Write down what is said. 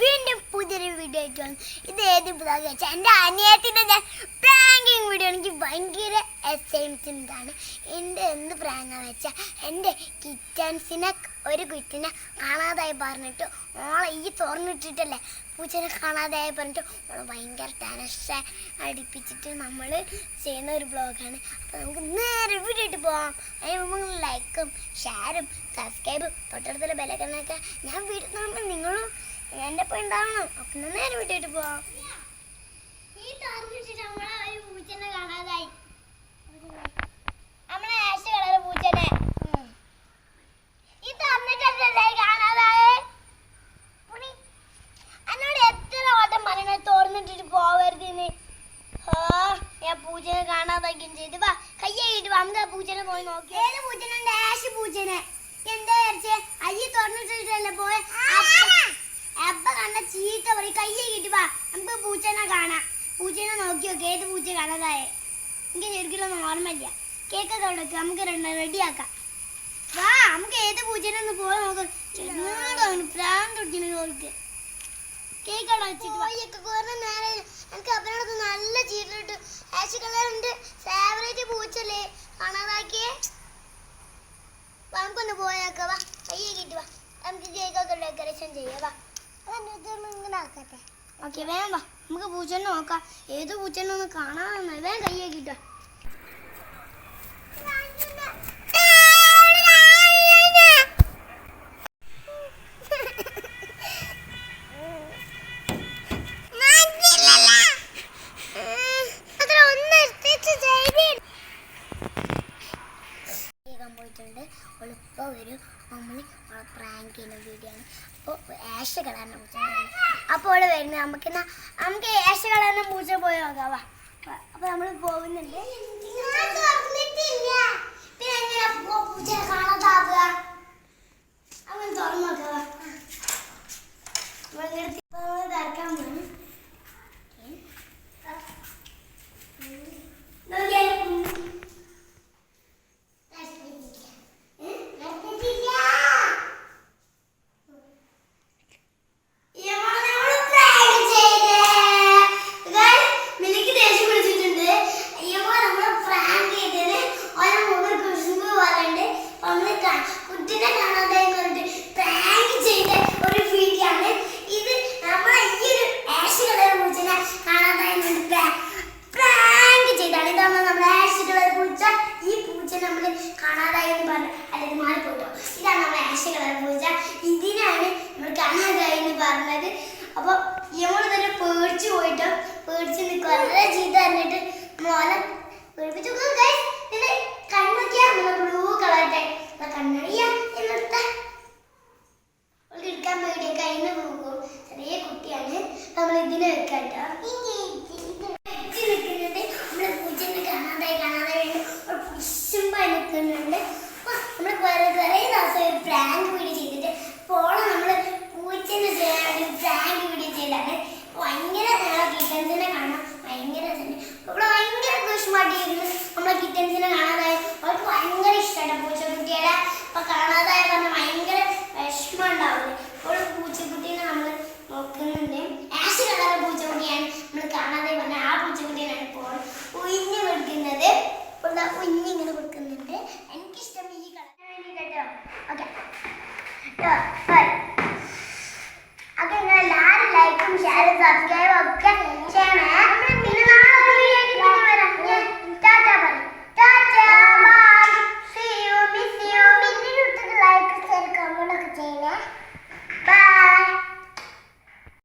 വീണ്ടും പുതിയൊരു വീഡിയോ ആയിട്ട് വന്നു. ഇത് ഏത് ഇതാന്ന് വെച്ചാൽ എന്റെ അനിയത്തിന്റെ ഞാൻ പ്രാങ്കിങ് വീഡിയോ എനിക്ക് ഭയങ്കര എക്സൈറ്റ്മെന്റ് എന്റെ എന്റെ എന്ത് പ്രാങ്കാന്ന് വെച്ചാൽ എന്റെ കിറ്റൻസിനെ ഒരു കുറ്റിനെ കാണാതായി പറഞ്ഞിട്ട് ഓളെ ഈ തുറന്നിട്ടിട്ടല്ലേ? പൂച്ചനെ കാണാതായി പറഞ്ഞിട്ട് ഓളെ ഭയങ്കര ടെൻഷൻ അടിപ്പിച്ചിട്ട് നമ്മൾ ചെയ്യുന്ന ഒരു ബ്ലോഗാണ് അപ്പോൾ നമുക്ക് നേരെ വീഡിയോ ഇട്ട് പോവാം. അതിന് മുമ്പ് ലൈക്കും ഷെയറും സബ്സ്ക്രൈബും തൊട്ടടുത്തുള്ള ബെലക്കണൊക്കെ ഞാൻ വീട്ടിൽ കാണുമ്പോൾ നിങ്ങളും എന്റെ ഒപ്പം ഉണ്ടാവണം. അപ്പം നേരെ വിട്ടിട്ട് പോവാം. ആശ പൂച്ചനെ കാണാതാക്കുകയും ചെയ്തു. വാ കയ്യായിട്ട് വാ. നമുക്ക് ആ പോയി നോക്കി. ഏത് പൂച്ചനെ? ആഷ് പൂച്ചനെ. എന്താ വിചാരിച്ചേ? അയ്യ തുറന്നിട്ടിട്ടല്ലേ പോയ? അപ്പ കണ്ട ചീത്ത പറയും കിട്ടി വാ. നമുക്ക് പൂച്ചനെ കാണാം. പൂച്ചനെ നോക്കി നോക്കി ഏത് പൂച്ച കാണാതായേ എനിക്ക് ശരിക്കും ഓർമ്മയില്ല. കേക്കൊക്കെ ഉണ്ടാക്കി നമുക്ക് റെഡിയാക്കാം വാ നമുക്ക് ഏത് പൂച്ചനെ ഒന്ന് പോയി നോക്കാം. ചെറുതാവന് പ്രാന്ത് ജോലിക്ക് കേക്ക് അവിടെ എനിക്ക് അവനോട് നല്ല ചീരിട്ട് ആഷ് കളറിന്റെ ഫേവറേറ്റ് പൂച്ചല്ലേ കാണാതാക്കിയേ. നമുക്കൊന്ന് പോയേക്കാം വാ കയ്യേക്കിട്ട് വാ. നമുക്ക് കേക്കൊക്കെ ഡെക്കറേഷൻ ചെയ്യാം. വാ. ഓക്കെ വേണ്ട. നമുക്ക് പൂച്ചനെ നോക്കാം. ഏത് പൂച്ചനെ ഒന്ന് കാണാൻ വേഗം കയ്യേക്കിട്ടോ പോയിട്ടുണ്ട് വരും നമ്മൾ പ്രാങ്ക് ചെയ്യുന്ന വീഡിയോ ആണ്. അപ്പോൾ ഏഷ കളറിന് പൂച്ച അപ്പോൾ വരുന്നത് നമുക്ക് എന്നാ നമുക്ക് ഏഷ കളറിന് പൂച്ച പോയി നോക്കാം അപ്പൊ നമ്മൾ പോകുന്നുണ്ട്. നമ്മളിങ്ങനെ തിരക്കാൻ പോകുന്നു നോക്കിയാലും കുട്ടിനെ കാണാതെ പ്രാങ്ക് ചെയ്ത ഒരു വീഡിയോ ആണ് ഇത് നമ്മളെ ഈ ഒരു ആഷ് കളർ പൂച്ചനെ കാണാതായി പ്രാങ്ക് ചെയ്താണ് ഇതാണ് നമ്മുടെ ആഷ് കളർ പൂച്ച ഈ പൂച്ച നമ്മൾ കാണാതായി എന്ന് പറഞ്ഞു അല്ലെങ്കിൽ മാറിപ്പോട്ടോ ഇതാണ് നമ്മുടെ ആഷ് കളർ പൂച്ച ഇതിനാണ് നമ്മൾ കാണാതായി എന്ന് പറഞ്ഞത് അപ്പോൾ ഇവൾ തന്നെ പോയിട്ട് പേടിച്ച് നിൽക്കും വളരെ ചീത്ത പറഞ്ഞിട്ട് മോനെ പേടിപ്പിച്ചു. ഗൈസ് ഇതിന്റെ കണ്ണൊക്കെയാ നമ്മുടെ ബ്ലൂ കളറിന്റെ കണ്ണടിയാ എന്നിട്ട് അവൾക്ക് എടുക്കാൻ പേടിയ കയ്യിൽ നിന്ന് പോകും ചെറിയ കുട്ടിയാണ് നമ്മൾ ഇതിനെ വെക്കാട്ടോ വെച്ച് നിൽക്കുന്നുണ്ട് നമ്മളെ പൂച്ചനെ കാണാതായി കാണാതായി ഒരു പുഷ്പായി നിൽക്കുന്നുണ്ട് അപ്പൊ നമ്മൾ കുറെ കുറെ ദിവസം ഒരു പ്രാങ്ക് വീഡിയോ ചെയ്തിട്ട് പോണം നമ്മൾ പൂച്ചനെ ചെയ്യാൻ ഒരു പ്രാങ്ക് വീഡിയോ ചെയ്താണ് ഭയങ്കര നമ്മളെ കിറ്റൻസിനെ കാണാം ഭയങ്കര രസമുണ്ട്. അവൾ ഭയങ്കര കുഷ്മാട്ടിയിരുന്നു നമ്മളെ കിറ്റൻസിനെ കാണാതായി അവൾക്ക് ഭയങ്കര ഇഷ്ടമാണ് പൂച്ചക്കുട്ടികളെ അപ്പൊ കാണാതായി പറഞ്ഞ ഭയങ്കര വിഷമം ഉണ്ടാവില്ലേ അപ്പോൾ പൂച്ചക്കുട്ടീനെ നമ്മൾ നോക്കുന്നുണ്ട് ആഷ് കളർ പൂച്ചക്കുട്ടിയാണ് നമ്മൾ കാണാതെ പറഞ്ഞ ആ പൂച്ചക്കുട്ടീനാണ് ഇപ്പോൾ ഉയിഞ്ഞ് കൊടുക്കുന്നത് അപ്പോൾ ദാ ഉയിഞ്ഞ് ഇങ്ങനെ കൊടുക്കുന്നുണ്ട് എനിക്കിഷ്ടം ഈ കളർ കേട്ടോ ഓക്കെ ഷെയറും സബ്സ്ക്രൈബും ഒക്കെ ചെയ്യണേ.